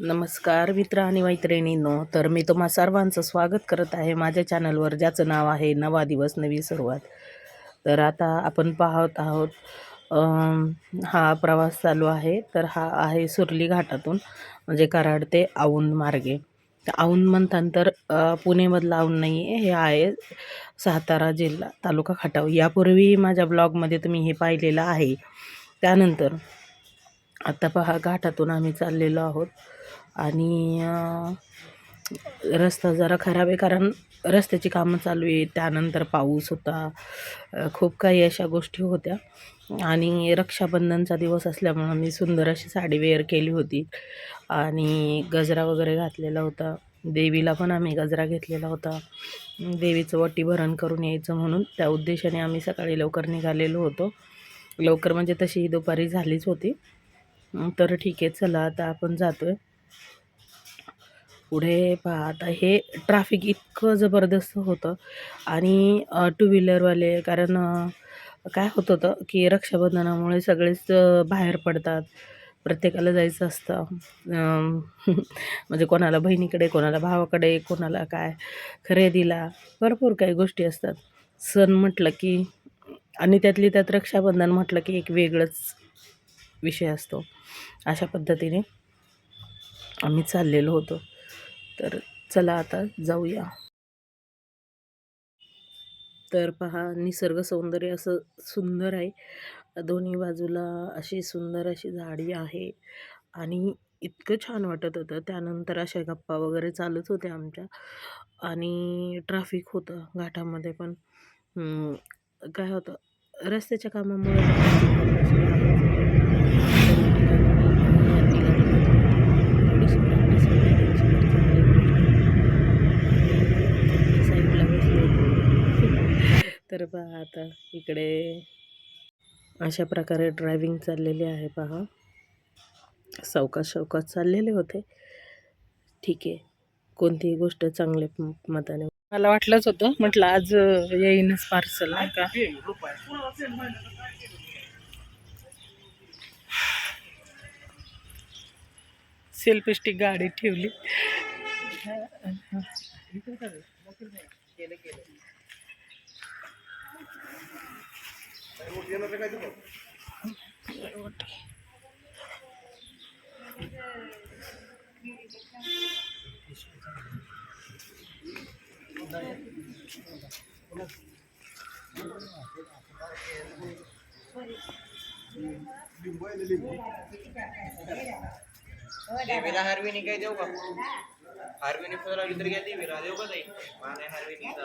नमस्कार मित्र आणि मैत्रिणींनो तर मी तुम्हा सर्वांचं स्वागत करत आहे माझ्या चॅनलवर ज्याचं नाव आहे नवा दिवस नवी सुरुवात. तर आता आपण पाहत आहोत हा प्रवास चालू आहे. तर हा आहे सुरली घाटातून म्हणजे कराड ते औंध मार्गे. औंध म्हणतानंतर पुणेमधलं औंध नाही आहे हे आहे सातारा जिल्हा तालुका खटाव. यापूर्वी माझ्या ब्लॉगमध्ये तुम्ही हे पाहिलेलं आहे. त्यानंतर आता पहा घाटातून आम्ही चाललेलो आहोत. आणि रस्ता जरा खराब आहे कारण रस्त्याची कामं चालू आहे त्यानंतर पाऊस होता. खूप काही अशा गोष्टी होत्या. आणि रक्षाबंधनचा दिवस असल्यामुळं मी सुंदर अशी साडी वेअर केली होती. आणि गजरा वगैरे घातलेला होता. देवीला पण आम्ही गजरा घेतलेला होता. देवीचं वटीभरण करून यायचं म्हणून त्या उद्देशाने आम्ही सकाळी लवकर निघालेलो होतो. लवकर म्हणजे तशी दुपारी झालीच होती. तर ठीक आहे चला आता आपण जातो आहे पुढे पहा आता हे ट्राफिक इतकं जबरदस्त होतं. आणि टू व्हीलरवाले कारण काय होत होतं की रक्षाबंधनामुळे सगळेच बाहेर पडतात. प्रत्येकाला जायचं असतं. म्हणजे कोणाला बहिणीकडे कोणाला भावाकडे कोणाला काय खरेदीला भरपूर काही गोष्टी असतात. सण म्हटलं की आणि त्यातली त्यात रक्षाबंधन म्हटलं की एक वेगळंच विषय असतो. अशा पद्धतीने आम्ही चाललेलो होतो. तर चला आता जाऊया. तर पहा निसर्ग सौंदर्य असं सुंदर आहे. दोन्ही बाजूला अशी सुंदर अशी झाडी आहे आणि इतकं छान वाटत होतं. त्यानंतर अशा गप्पा वगैरे चालूच होत्या आमच्या आणि ट्रॅफिक होतं घाटामध्ये पण. काय होतं रस्त्याच्या कामामुळे थोडीशी practice वगैरे त्यांची तर चांगली गोष्ट. साईडला बसले होते. तर पहा आता इकडे अशा प्रकारे ड्रायव्हिंग चाललेली आहे पहा. सावकाश सावकाश चाललेले होते. ठीक आहे. कोणतीही गोष्ट चांगल्या मताने मला वाटलंच होतं. म्हटलं आज येईनच पार्सल नाही का? सेल्फी स्टिक गाडीत ठेवली. देवीला हारविनी काय देऊ का हारविनी फुलं तर घ्या देवीला देऊ का ताई माने हारविनीचा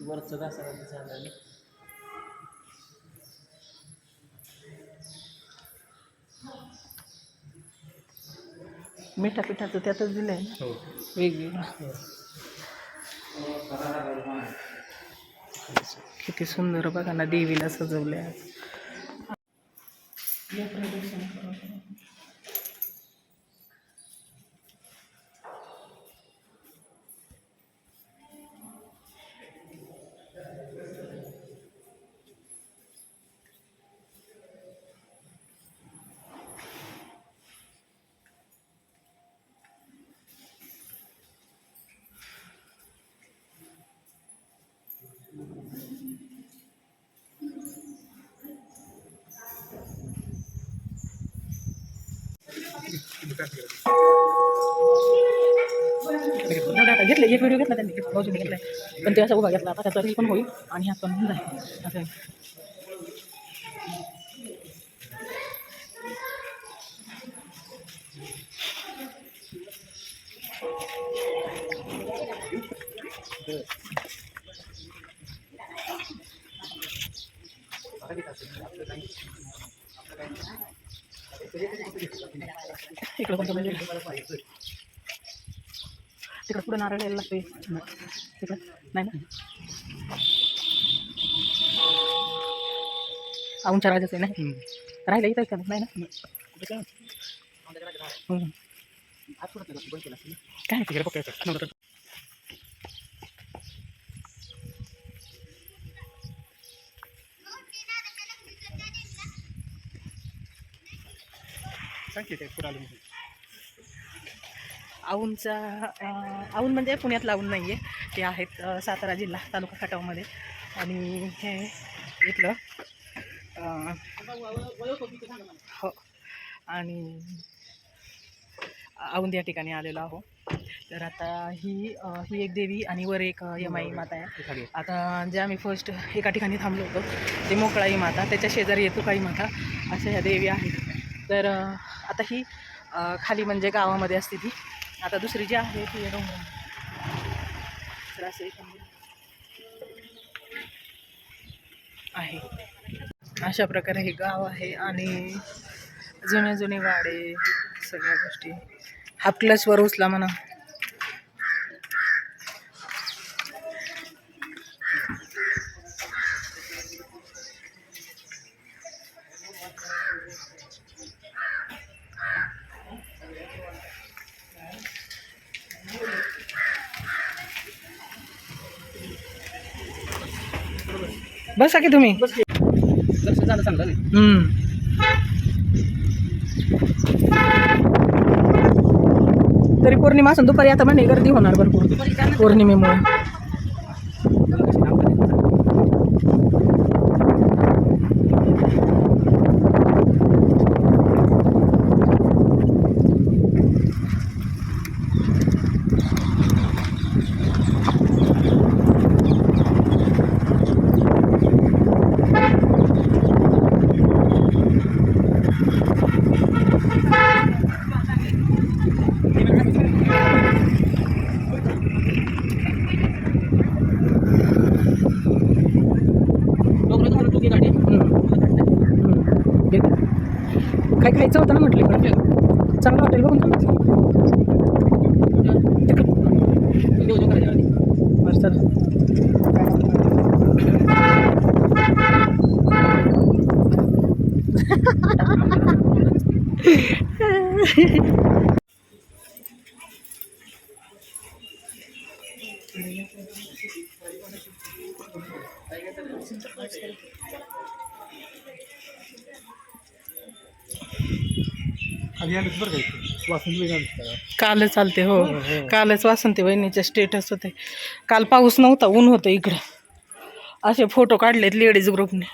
वरचं घासायला चाललं मिठा पिठाचं त्यातच दिलंय ना? वेगवेगळं. किती सुंदर बघा ना देवीला सजवले आज घेतले एक व्हिडिओ घेतला त्यांनी भाऊजीने घेतलाय पण ते असा उभा घेतला आता त्याचा रील पण होईल आणि हा पण होऊन जाईल असं आहे. इकडं कोणतं आहे? तिकडं पुढे नारळ यायला लागते तिकडं? नाही ना? औंच्या राजाचं आहे नाही राहिलं इथं का नाही ना. काय? तिकडे बघ औंधचा अं, औंध म्हणजे पुण्यातलं औंध नाही आहे ते आहेत सातारा जिल्हा तालुका खटावमध्ये. आणि हे इथलं हो. आणि औंध या ठिकाणी आलेलो आहो. तर आता ही ही एक देवी आणि वर एक यमाई माता आहे. आता जे आम्ही फर्स्ट एका ठिकाणी थांबलो होतो ते मोकळाई माता त्याच्या शेजारी येतुकाई माता. अशा ह्या देवी आहेत. तर आता ही खाली म्हणजे गावामध्ये असते ती. आता दुसरी जी आहे ती तर असं आहे. अशा प्रकारे हे गाव आहे आणि जुने जुने वाडे सगळ्या गोष्टी. हाफ क्लचवर उचला म्हणा. बसा की तुम्ही. हम्म. तरी पौर्णिमा असून दुपारी आता म्हणे गर्दी होणार भरपूर. पौर्णिमेमुळे. काय खायचं होतं ना म्हटलं इकडं. चांगलं हॉटेल बघून थांबायचं. तिकडं. बरं चला कालच चालते हो. कालच वासंती वहिनीचे स्टेटस होते. काल पाऊस नव्हता ऊन होतं इकडं. असे फोटो काढलेत लेडीज ग्रुपने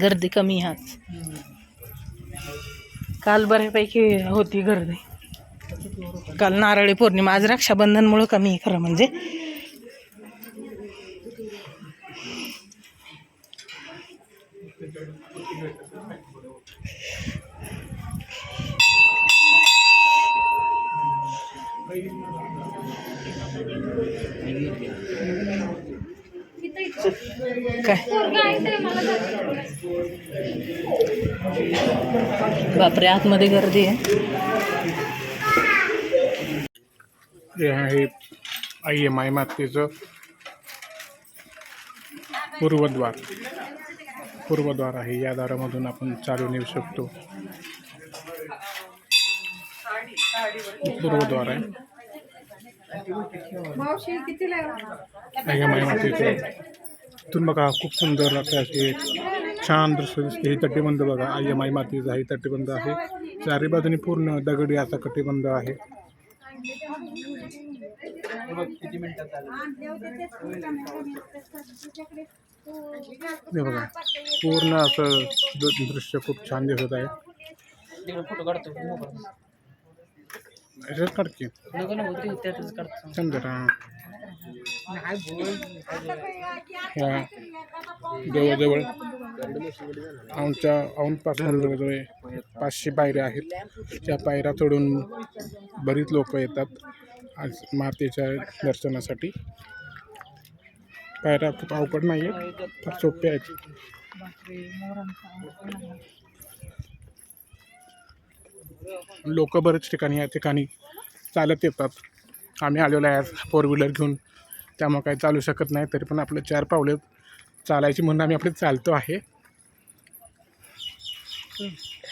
गर्दी कमी ह्याच काल बऱ्यापैकी होती गर्दी. काल नारळी पौर्णिमा. आज रक्षाबंधनमुळं कमी आहे खरं म्हणजे. काय? बापरे आतमध्ये गर्दी आहे. हे आहे आई एम आय मातेचं पूर्वद्वार. पूर्वद्वार आहे. या दारामधून आपण चालून येऊ शकतो. पूर्वद्वार आहे. आई एम आय मातेचं. इथून बघा खूप सुंदर असे असे छान दृश्य दिसते. हे तटीबंध बघा आई एम आय मातीचं आहे तटीबंध आहे. चारी बाजूनी पूर्ण दगडी असा कटिबंध आहे. हे बघा पूर्ण असं दृश्य खूप छान दिसत आहे. फोटो काढतो. समजा जवळजवळ आमच्या औंधपासून जवळजवळ पाचशे पायऱ्या आहेत. त्या पायऱ्या चढून बरीच लोक येतात आज मातेच्या दर्शनासाठी. पायऱ्या खूप अवघड नाही आहेत फार सोप्या आहेत. लोक बरेच ठिकाणी या ठिकाणी चालत येतात. आम्ही आलेलो आहे फोर व्हीलर घेऊन. त्यामुळे काही चालू शकत नाही तरी पण आपले चार पावले चालायची म्हणून आम्ही आपले चालतो आहे.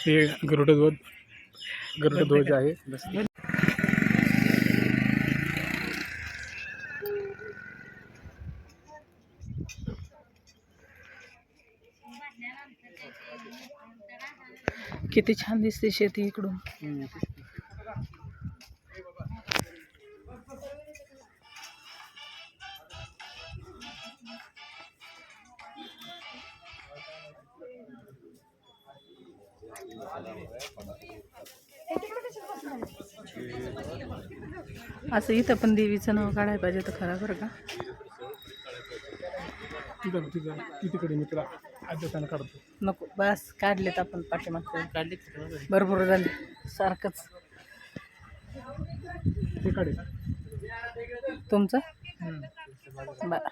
हे गरुडध्वज गरुडध्वज आहे. किती छान दिसते शेती इकडून. असं इथं पण देवीचं नाव काढायला पाहिजे तर खरं बरं का? नको बस काढलेत आपण पाठीमागचे काढले भरपूर झाले सारखंच. तुमचं? बरं.